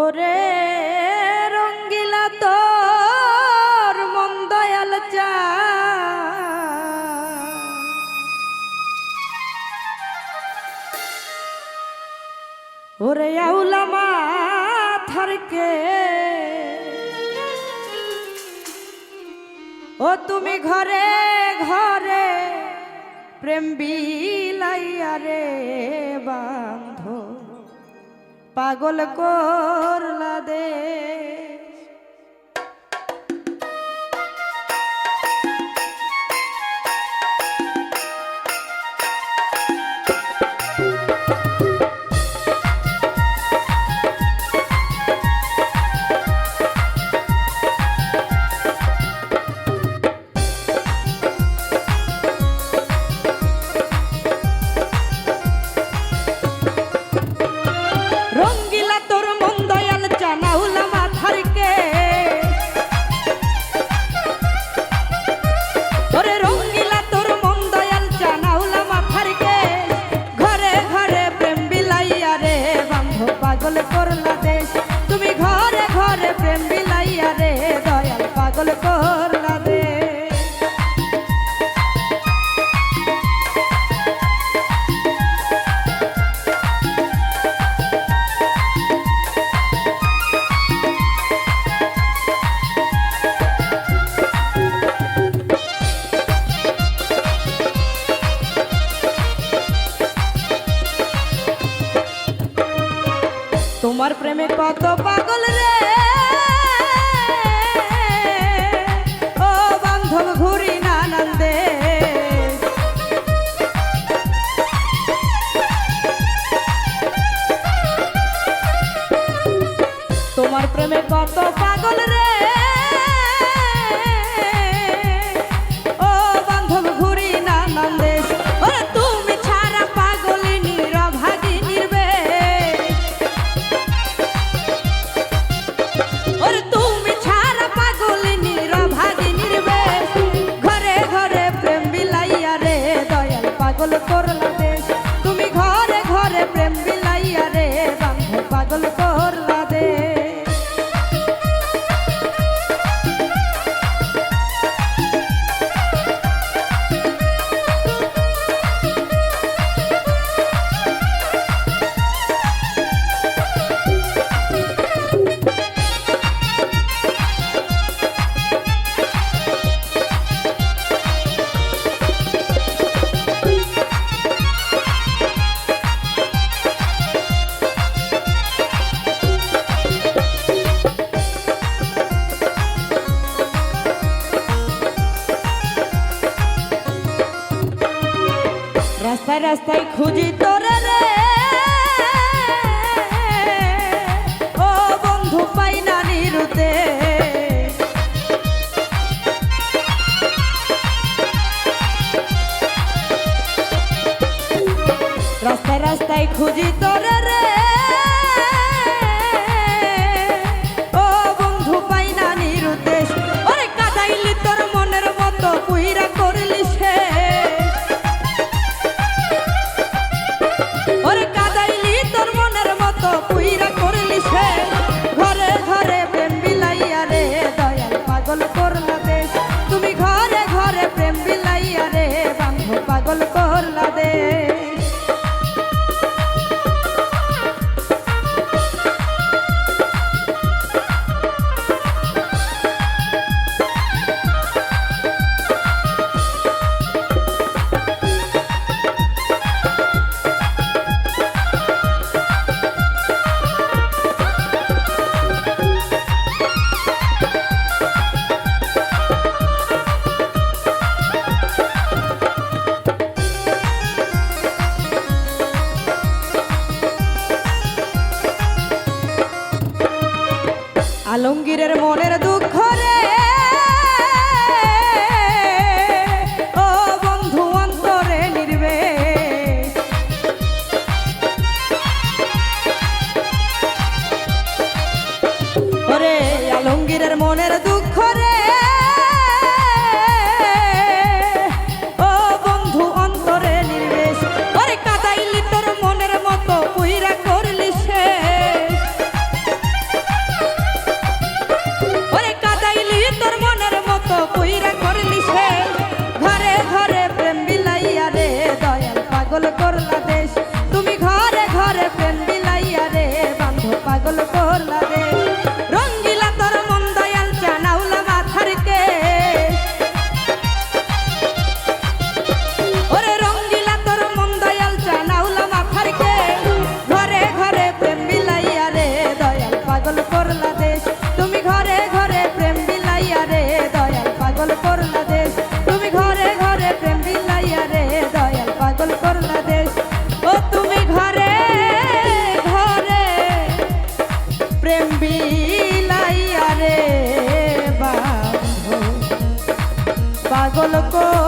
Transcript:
ওরে রঙ্গিলা তোর মন দয়াল চা। ওরে আউলা মাথারকে ও তুমি ঘরে ঘরে প্রেম বিলাইয়া রে বান্ধ পাগল করলা দে। तुम्हार प्रेम पा तो पागल रे। প্রথম ঘুরি তোমার প্রেমে কত পাগল রে? রাস্তায় খুঁজি তোরে রে। ও বন্ধু পাই না নিরুতে। রাস্তায় রাস্তায় খুঁজি তোর 갖고 있 আলমগীরের মনের দুঃখ রে। পাগল করে